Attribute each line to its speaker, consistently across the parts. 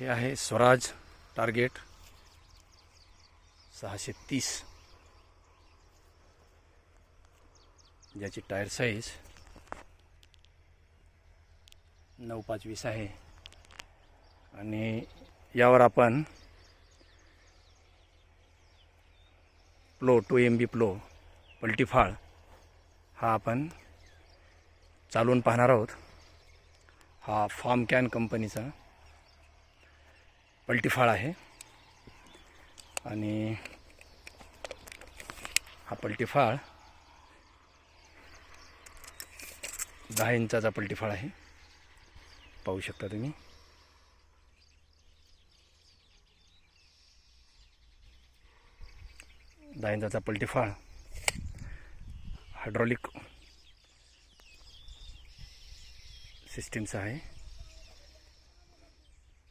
Speaker 1: हे आहे स्वराज टार्गेट सहाशे तीस. ज्याची टायर साईज नऊ पाच वीस आहे. आणि यावर आपण प्लो टू एम बी प्लो पलटीफाळ हा आपण चालवून पाहणार आहोत. हा फार्म कॅन कंपनीचा पलटीफाळ आहे. आणि हा पलटीफाळ दहा इंचाचा पलटीफाळ आहे. पाहू शकता तुम्ही. दहा इंचाचा पलटीफाळ हायड्रॉलिक सिस्टीमचा आहे.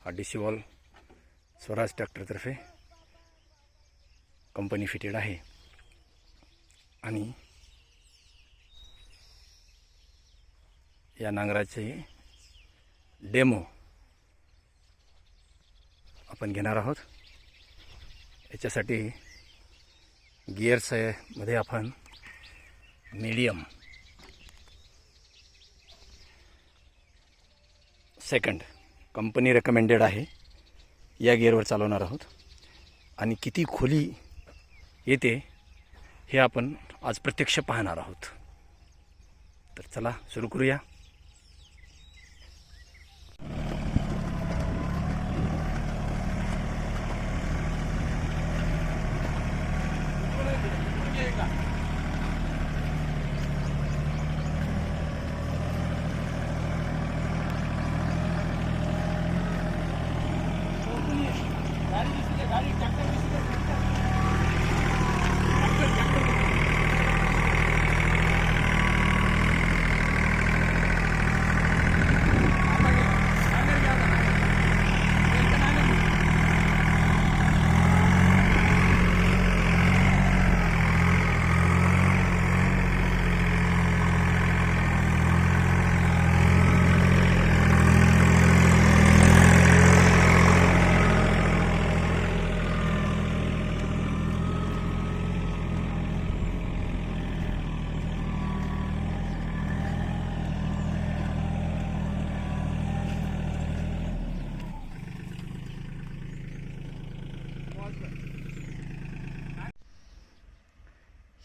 Speaker 1: हा डी स्वराज ट्रॅक्टरतर्फे कंपनी फिटेड आहे. आणि या नांगराचे डेमो आपण घेणार आहोत. याच्यासाठी गिअर्समध्ये आपण मीडियम सेकंड कंपनी रेकमेंडेड आहे. या गिअरवर चालवणार आहोत. आणि किती खोली येते हे आपण आज प्रत्यक्ष पाहणार आहोत. तर चला सुरू करूया.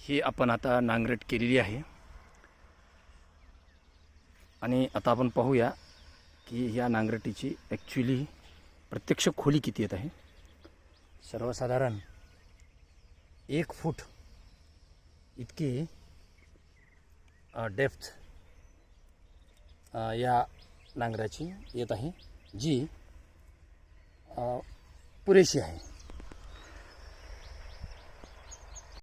Speaker 1: ही आपण आता नांगरट केलेली आहे. आणि आता आपण पाहूया की या नांगरटीची ॲक्च्युली प्रत्यक्ष खोली किती येत आहे. सर्वसाधारण एक फूट इतकी डेप्थ या नांगराची येत आहे जी पुरेशी आहे.